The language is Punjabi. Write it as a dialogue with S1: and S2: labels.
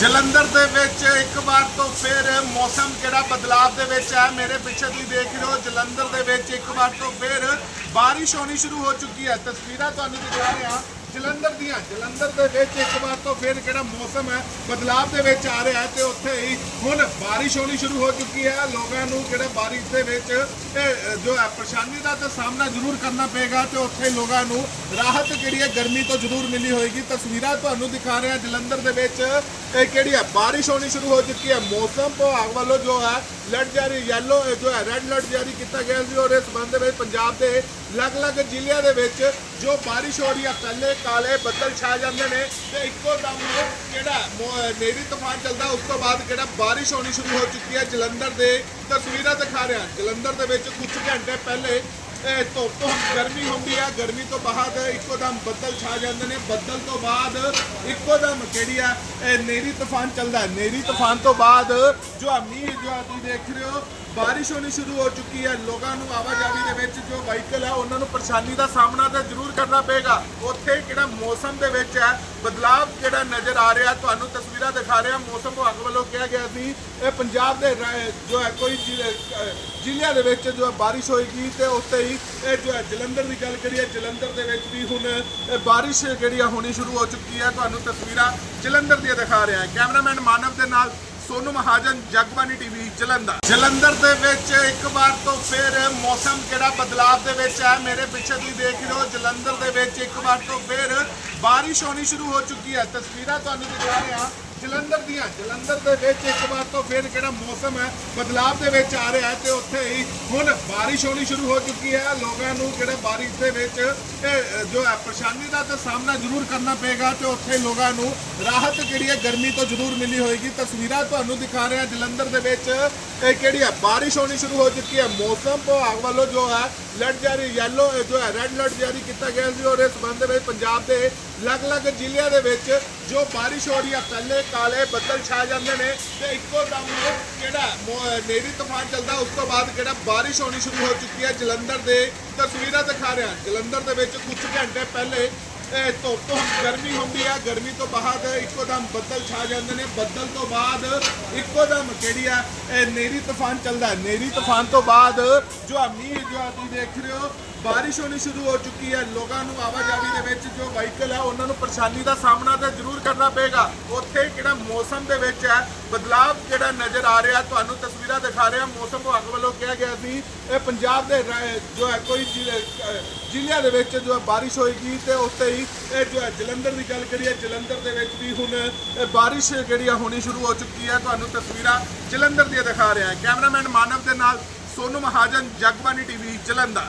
S1: ਜਲੰਧਰ ਦੇ ਵਿੱਚ ਇੱਕ ਵਾਰ ਤੋਂ ਫਿਰ ਮੌਸਮ ਕਿਹੜਾ ਬਦਲਾਅ ਦੇ ਵਿੱਚ ਹੈ ਮੇਰੇ ਪਿੱਛੇ ਤੁਸੀਂ ਦੇਖ ਰਹੇ ਹੋ, ਜਲੰਧਰ ਦੇ ਵਿੱਚ ਇੱਕ ਵਾਰ ਤੋਂ ਫਿਰ ਬਾਰਿਸ਼ ਹੋਣੀ ਸ਼ੁਰੂ ਹੋ ਚੁੱਕੀ ਹੈ। ਤਸਵੀਰਾਂ ਤੁਹਾਨੂੰ ਦਿਖਾ ਰਹੇ। ਹਾਂ ਜਲੰਧਰ ਦੀਆਂ, ਜਲੰਧਰ ਦੇ ਵਿੱਚ ਇੱਕ ਵਾਰ ਤੋਂ ਫਿਰ ਕਿਹੜਾ ਮੌਸਮ ਹੈ ਬਦਲਾਅ ਦੇ ਵਿੱਚ ਆ ਰਿਹਾ ਹੈ ਤੇ ਉੱਥੇ ਹੀ ਹੁਣ ਬਾਰਿਸ਼ ਹੋਣੀ ਸ਼ੁਰੂ ਹੋ ਚੁੱਕੀ ਹੈ। ਲੋਕਾਂ ਨੂੰ ਕਿਹੜਾ ਬਾਰਿਸ਼ ਦੇ ਵਿੱਚ ਜੋ ਹੈ, ਪਰੇਸ਼ਾਨੀ ਦਾ ਤਾਂ ਸਾਹਮਣਾ ਜ਼ਰੂਰ ਕਰਨਾ ਪਏਗਾ ਤੇ ਉੱਥੇ ਲੋਕਾਂ ਨੂੰ ਰਾਹਤ ਜਿਹੜੀ ਹੈ ਗਰਮੀ ਤੋਂ ਜ਼ਰੂਰ ਮਿਲੀ ਹੋਏਗੀ। ਤਸਵੀਰਾਂ ਤੁਹਾਨੂੰ ਦਿਖਾ ਰਿਹਾ ਜਲੰਧਰ ਦੇ ਵਿੱਚ, ਇਹ ਕਿਹੜੀ ਹੈ, ਬਾਰਿਸ਼ ਹੋਣੀ ਸ਼ੁਰੂ ਹੋ ਚੁੱਕੀ ਹੈ। ਮੌਸਮ ਵਿਭਾਗ ਵੱਲੋਂ ਜੋ ਹੈ ਅਲਰਟ ਜਾਰੀ ਯੈਲੋ ਜੋ ਹੈ ਰੈੱਡ ਅਲਰਟ ਜਾਰੀ ਕੀਤਾ ਗਿਆ ਸੀ ਔਰ ਇਸ ਸੰਬੰਧ ਦੇ ਵਿੱਚ ਪੰਜਾਬ ਦੇ ਅਲੱਗ-ਅਲੱਗ ਜ਼ਿਲ੍ਹਿਆਂ ਦੇ ਵਿੱਚ ਜੋ ਬਾਰਿਸ਼ ਹੋ ਰਹੀ ਹੈ, ਪਹਿਲੇ ਕਾਲੇ ਬੱਦਲ ਛਾ ਜਾਂਦੇ ਨੇ ਤੇ ਇੱਕੋ ਦਮ ਜਿਹੜਾ ਮੋ- ਨੇਰੀ ਤੂਫਾਨ ਚੱਲਦਾ, ਉਸ ਤੋਂ ਬਾਅਦ ਜਿਹੜਾ ਬਾਰਿਸ਼ ਹੋਣੀ ਸ਼ੁਰੂ ਹੋ ਚੁੱਕੀ ਹੈ ਜਲੰਧਰ ਦੇ ਤਸਵੀਰਾਂ ਦਿਖਾ ਰਿਹਾ। ਜਲੰਧਰ ਦੇ ਵਿੱਚ ਕੁਝ ਘੰਟੇ ਪਹਿਲੇ ਧੁੱਪ ਗਰਮੀ ਹੁੰਦੀ ਹੈ ਗਰਮੀ ਤੋਂ ਬਾਅਦ ਇੱਕੋ ਦਮ ਬੱਦਲ ਛਾ ਜਾਂਦੇ ਨੇ। ਬੱਦਲ ਤੋਂ ਬਾਅਦ ਇੱਕੋ ਦਮ ਕਿਹੜੀ ਆ ਨੇਰੀ ਤੂਫਾਨ ਚੱਲਦਾ ਨੇਰੀ ਤੂਫਾਨ ਤੋਂ ਬਾਅਦ ਜੋ ਆ ਮੀਂਹ, ਜੋ ਆ ਤੁਸੀਂ ਦੇਖ ਰਹੇ ਹੋ ਬਾਰਿਸ਼ ਹੋਣੀ ਸ਼ੁਰੂ ਹੋ ਚੁੱਕੀ ਹੈ। ਲੋਕਾਂ ਨੂੰ ਆਵਾਜਾਈ ਦੇ ਵਿੱਚ ਜੋ ਵਾਹੀਕਲ ਹੈ ਉਹਨਾਂ ਨੂੰ ਪਰੇਸ਼ਾਨੀ ਦਾ ਸਾਹਮਣਾ ਤਾਂ ਜ਼ਰੂਰ ਕਰਨਾ ਪਏਗਾ। ਉੱਥੇ ਕਿਹੜਾ ਮੌਸਮ ਦੇ ਵਿੱਚ ਹੈ, ਬਦਲਾਵ ਜਿਹੜਾ ਨਜ਼ਰ ਆ ਰਿਹਾ, ਤੁਹਾਨੂੰ ਤਸਵੀਰਾਂ ਦਿਖਾ ਰਿਹਾ। ਮੌਸਮ ਵਿਭਾਗ ਵੱਲੋਂ ਕਿਹਾ ਗਿਆ ਸੀ, ਇਹ ਪੰਜਾਬ ਦੇ ਰਾ- ਜੋ ਹੈ, ਕੋਈ ਜ਼ਿਲ੍ਹੇ- ਜ਼ਿਲ੍ਹਿਆਂ ਦੇ ਵਿੱਚ ਜੋ ਹੈ ਬਾਰਿਸ਼ ਹੋਏਗੀ ਤੇ ਉੱਥੇ ਹੀ ਇਹ ਜੋ ਹੈ ਜਲੰਧਰ ਦੀ ਗੱਲ ਕਰੀਏ, ਜਲੰਧਰ ਦੇ ਵਿੱਚ ਵੀ ਹੁਣ ਇਹ ਬਾਰਿਸ਼ ਜਿਹੜੀ ਆ ਹੋਣੀ ਸ਼ੁਰੂ ਹੋ ਚੁੱਕੀ ਹੈ। ਤੁਹਾਨੂੰ ਤਸਵੀਰਾਂ ਜਲੰਧਰ ਦੀਆਂ ਦਿਖਾ ਰਿਹਾ। ਕੈਮਰਾਮੈਨ ਮਾਨਵ ਦੇ ਨਾਲ ਸੋਨੂ ਮਹਾਜਨ ਜਗਬਾਨੀ ਟੀਵੀ, ਜਲੰਧਰ। ਜਲੰਧਰ ਦੇ ਵਿੱਚ ਇੱਕ ਵਾਰ ਤੋਂ ਫਿਰ ਮੌਸਮ ਕਿਹੜਾ ਬਦਲਾਅ ਦੇ ਵਿੱਚ ਹੈ ਮੇਰੇ ਪਿੱਛੇ ਤੁਸੀਂ ਦੇਖ ਰਹੇ ਹੋ, ਜਲੰਧਰ ਦੇ ਵਿੱਚ ਇੱਕ ਵਾਰ ਤੋਂ ਫਿਰ ਬਾਰਿਸ਼ ਹੋਣੀ ਸ਼ੁਰੂ ਹੋ ਚੁੱਕੀ ਹੈ। ਤਸਵੀਰਾਂ ਤੁਹਾਨੂੰ ਦਿਖਾ ਰਹੇ। ਹਾਂ ਜਲੰਧਰ ਦੀਆਂ, ਜਲੰਧਰ ਦੇ ਵਿੱਚ ਇੱਕ ਵਾਰ ਤੋਂ ਫਿਰ ਜਿਹੜਾ ਮੌਸਮ ਹੈ, ਬਦਲਾਅ ਦੇ ਵਿੱਚ ਆ ਰਿਹਾ ਹੈ ਤੇ ਉੱਥੇ ਹੀ ਹੁਣ ਬਾਰਿਸ਼ ਹੋਣੀ ਸ਼ੁਰੂ ਹੋ ਚੁੱਕੀ ਹੈ। ਲੋਕਾਂ ਨੂੰ ਜਿਹੜਾ ਬਾਰਿਸ਼ ਦੇ ਵਿੱਚ ਜੋ ਹੈ, ਪਰੇਸ਼ਾਨੀ ਦਾ ਤਾਂ ਸਾਹਮਣਾ ਜ਼ਰੂਰ ਕਰਨਾ ਪਏਗਾ ਤੇ ਉੱਥੇ ਲੋਕਾਂ ਨੂੰ ਰਾਹਤ ਜਿਹੜੀ ਹੈ ਗਰਮੀ ਤੋਂ ਜ਼ਰੂਰ ਮਿਲੀ ਹੋਏਗੀ। ਤਸਵੀਰਾਂ ਤੁਹਾਨੂੰ ਦਿਖਾ ਰਿਹਾ ਜਲੰਧਰ ਦੇ ਵਿੱਚ ਇਹ ਕਿਹੜੀ ਹੈ? ਬਾਰਿਸ਼ ਹੋਣੀ ਸ਼ੁਰੂ ਹੋ ਚੁੱਕੀ ਹੈ। ਮੌਸਮ ਵਿਭਾਗ ਵੱਲੋਂ ਜੋ ਹੈ ਅਲਰਟ ਜਾਰੀ ਯੈਲੋ ਜੋ ਹੈ ਰੈੱਡ ਅਲਰਟ ਜਾਰੀ ਕੀਤਾ ਗਿਆ ਸੀ ਔਰ ਇਸ ਸੰਬੰਧ ਵਿੱਚ ਪੰਜਾਬ ਦੇ ਅਲੱਗ-ਅਲੱਗ ਜ਼ਿਲ੍ਹਿਆਂ ਦੇ ਵਿੱਚ ਜੋ ਬਾਰਿਸ਼ ਹੋ ਰਹੀ ਹੈ, ਪਹਿਲੇ ਕਾਲੇ ਬੱਦਲ ਛਾ ਜਾਂਦੇ ਨੇ ਤੇ ਇੱਕੋ ਦਮ ਜਿਹੜਾ ਮੋ- ਨੇਰੀ ਤੂਫਾਨ ਚੱਲਦਾ ਉਸ ਤੋਂ ਬਾਅਦ ਕਿਹੜਾ ਬਾਰਿਸ਼ ਹੋਣੀ ਸ਼ੁਰੂ ਹੋ ਚੁੱਕੀ ਹੈ? ਜਲੰਧਰ ਦੇ ਤਸਵੀਰਾਂ ਦਿਖਾ ਰਿਹਾ ਜਲੰਧਰ ਦੇ ਵਿੱਚ ਕੁਝ ਘੰਟੇ ਪਹਿਲੇ ਇਹ ਧੁੱਪ ਗਰਮੀ ਹੁੰਦੀ ਹੈ ਗਰਮੀ ਤੋਂ ਬਾਅਦ ਇੱਕੋ ਦਮ ਬੱਦਲ ਛਾ ਜਾਂਦੇ ਨੇ। ਬੱਦਲ ਤੋਂ ਬਾਅਦ ਇੱਕੋ ਦਮ ਕਿਹੜੀ ਆ, ਇਹ ਨੇਰੀ ਤੂਫਾਨ ਚੱਲਦਾ ਨੇਰੀ ਤੂਫਾਨ ਤੋਂ ਬਾਅਦ ਜੋ ਆ ਮੀਂਹ ਜੋ ਆ ਤੁਸੀਂ ਦੇਖ ਰਹੇ ਹੋ ਬਾਰਿਸ਼ ਹੋਣੀ ਸ਼ੁਰੂ ਹੋ ਚੁੱਕੀ ਹੈ। ਲੋਕਾਂ ਨੂੰ ਆਵਾਜਾਈ ਦੇ ਵਿੱਚ ਜੋ ਵਾਹੀਕਲ ਹੈ, ਉਹਨਾਂ ਨੂੰ ਪਰੇਸ਼ਾਨੀ ਦਾ ਸਾਹਮਣਾ ਤਾਂ ਜ਼ਰੂਰ ਕਰਨਾ ਪਏਗਾ। ਉੱਥੇ ਕਿਹੜਾ ਮੌਸਮ ਦੇ ਵਿੱਚ ਹੈ, ਬਦਲਾਵ ਜਿਹੜਾ ਨਜ਼ਰ ਆ ਰਿਹਾ, ਤੁਹਾਨੂੰ ਤਸਵੀਰਾਂ ਦਿਖਾ ਰਿਹਾ। ਮੌਸਮ ਵਿਭਾਗ ਵੱਲੋਂ ਕਿਹਾ ਗਿਆ ਸੀ, ਇਹ ਪੰਜਾਬ ਦੇ ਰਾ- ਜੋ ਹੈ, ਕੋਈ ਜ਼ਿਲ੍ਹੇ- ਜ਼ਿਲ੍ਹਿਆਂ ਦੇ ਵਿੱਚ ਜੋ ਹੈ ਬਾਰਿਸ਼ ਹੋਏਗੀ ਤੇ ਉੱਥੇ ਹੀ ਇਹ ਜੋ ਹੈ ਜਲੰਧਰ ਦੀ ਗੱਲ ਕਰੀਏ, ਜਲੰਧਰ ਦੇ ਵਿੱਚ ਵੀ ਹੁਣ ਇਹ ਬਾਰਿਸ਼ ਜਿਹੜੀ ਆ ਹੋਣੀ ਸ਼ੁਰੂ ਹੋ ਚੁੱਕੀ ਹੈ। ਤੁਹਾਨੂੰ ਤਸਵੀਰਾਂ ਜਲੰਧਰ ਦੀਆਂ ਦਿਖਾ ਰਿਹਾ ਕੈਮਰਾਮੈਨ ਮਾਨਵ ਦੇ ਨਾਲ ਸੋਨੂ ਮਹਾਜਨ ਜਗਬਾਨੀ ਟੀਵੀ, ਜਲੰਧਰ।